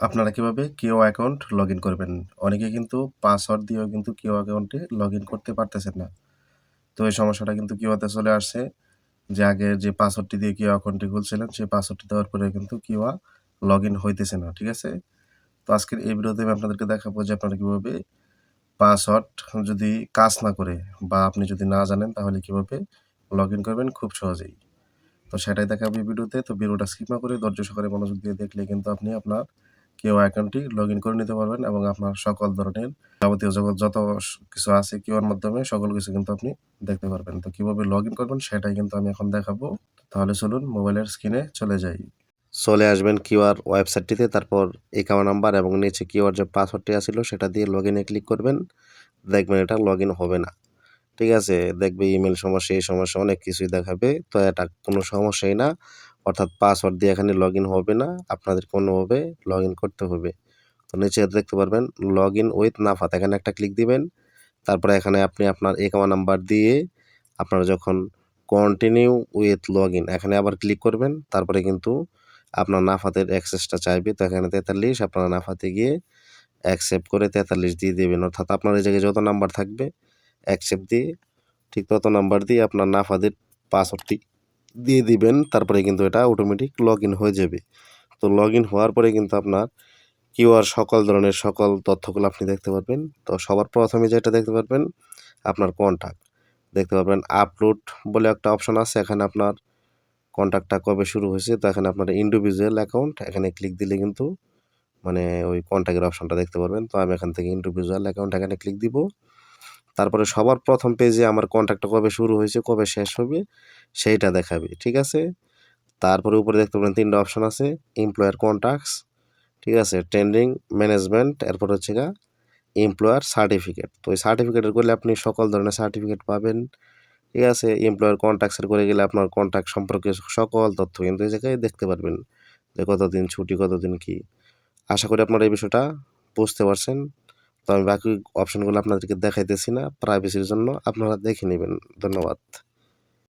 আপনারা কীভাবে কিও অ্যাকাউন্ট লগ ইন করবেন? অনেকে কিন্তু পাসওয়ার্ড দিয়েও কিন্তু কিও অ্যাকাউন্টে লগ ইন করতে পারতেছেন না। তো এই সমস্যাটা কিন্তু কিওতে চলে আসছে? যে আগে যে পাসওয়ার্ডটি দিয়ে কিও অ্যাকাউন্টটি খুলছিলেন, সেই পাসওয়ার্ডটি দেওয়ার পরে কিন্তু কিওয়া লগ ইন হইতেছে না, ঠিক আছে? তো আজকের এই ভিডিওতে আমি আপনাদেরকে দেখাবো যে আপনারা কীভাবে পাসওয়ার্ড যদি কাজ না করে বা আপনি যদি না জানেন, তাহলে কীভাবে লগ ইন করবেন? খুব সহজেই। তো সেটাই দেখাবো এই ভিডিওতে। তো ভিডিওটা স্কিপ না করে ধৈর্য সহকারে মনোযোগ দিয়ে দেখলে কিন্তু আপনি আপনার কেউ অ্যাকাউন্টটি লগ ইন করে নিতে পারবেন এবং আপনার সকল ধরনের যাবতীয় জগৎ যত কিছু আছে কিউআর মাধ্যমে সকল কিছু কিন্তু আপনি দেখতে পারবেন। তো কীভাবে লগ ইন করবেন সেটাই কিন্তু আমি এখন দেখাবো। তাহলে চলুন মোবাইলের স্ক্রিনে চলে যাই। চলে আসবেন কিউআর ওয়েবসাইটটিতে তারপর একাউন্ট নাম্বার এবং নিচে কিউআর যে পাসওয়ার্ডটি আছিল সেটা দিয়ে লগ ইনে ক্লিক করবেন। দেখবেন এটা লগ ইন হবে না। ঠিক আছে, দেখবে ইমেল সমস্যা, এই সমস্যা, অনেক কিছুই দেখাবে। তো এটা কোনো সমস্যাই না। অর্থাৎ পাসওয়ার্ড দিয়ে এখানে লগ হবে না, আপনাদের কোনোভাবে লগ করতে হবে। তো নিচে দেখতে পারবেন লগ ইন উইথ নাফাত, এখানে একটা ক্লিক দিবেন, তারপরে এখানে আপনি আপনার অ্যাকাউন্ট নাম্বার দিয়ে আপনারা যখন কন্টিনিউ উইথ লগ ইন এখানে আবার ক্লিক করবেন, তারপরে কিন্তু আপনার নাফাতের অ্যাক্সেসটা চাইবে। তো এখানে তেতাল্লিশ, আপনারা নাফাতে গিয়ে অ্যাকসেপ্ট করে তেতাল্লিশ দিয়ে দেবেন। অর্থাৎ আপনার এই জায়গায় যত নাম্বার থাকবে অ্যাকসেপ্ট দিয়ে, ঠিক তত নাম্বার দিয়ে আপনার নাফাদের পাসওয়ার্ডটি দিয়ে দিবেন, তারপরে কিন্তু এটা অটোমেটিক লগ ইন হয়ে যাবে। তো লগ ইন হওয়ার পরে কিন্তু আপনার কিউআর সকল ধরনের সকল তথ্যগুলো আপনি দেখতে পারবেন। তো সবার প্রথমে যেটা দেখতে পারবেন, আপনার কন্ট্যাক্ট দেখতে পারবেন আপলোড বলে একটা অপশন আছে, এখানে আপনার কন্ট্যাক্টটা কবে শুরু হয়েছে, তো এখানে আপনার ইন্ডিভিজুয়াল অ্যাকাউন্ট এখানে ক্লিক দিলে কিন্তু মানে ওই কন্ট্যাক্টের অপশনটা দেখতে পারবেন। তো আমি এখান থেকে ইন্ডিভিজুয়াল অ্যাকাউন্ট এখানে ক্লিক দিব। তারপরে সবার প্রথম পেজে আমার কন্ট্যাক্টটা কবে শুরু হয়েছে, কবে শেষ হবে, সেইটা দেখাবে, ঠিক আছে? তারপরে উপরে দেখতে পাবেন তিনটা অপশন আছে এমপ্লয়ার কন্ট্যাক্টস ঠিক আছে? ট্রেন্ডিং ম্যানেজমেন্ট এরপর হচ্ছে গা এমপ্লয়ার সার্টিফিকেট তো এই সার্টিফিকেটের করলে আপনি সকল ধরনের সার্টিফিকেট পাবেন, ঠিক আছে? এমপ্লয়ার কন্ট্যাক্টসের করে গেলে আপনার কন্ট্যাক্ট সম্পর্কে সকল তথ্য কিন্তু এই জায়গায় দেখতে পারবেন যে কতদিন ছুটি, কতদিন কি। আশা করি আপনারা এই বিষয়টা বুঝতে পারছেন। তো আমি বাকি অপশনগুলো আপনাদেরকে দেখাইতেছি না প্রাইভেসির জন্য আপনারা দেখে নেবেন। ধন্যবাদ।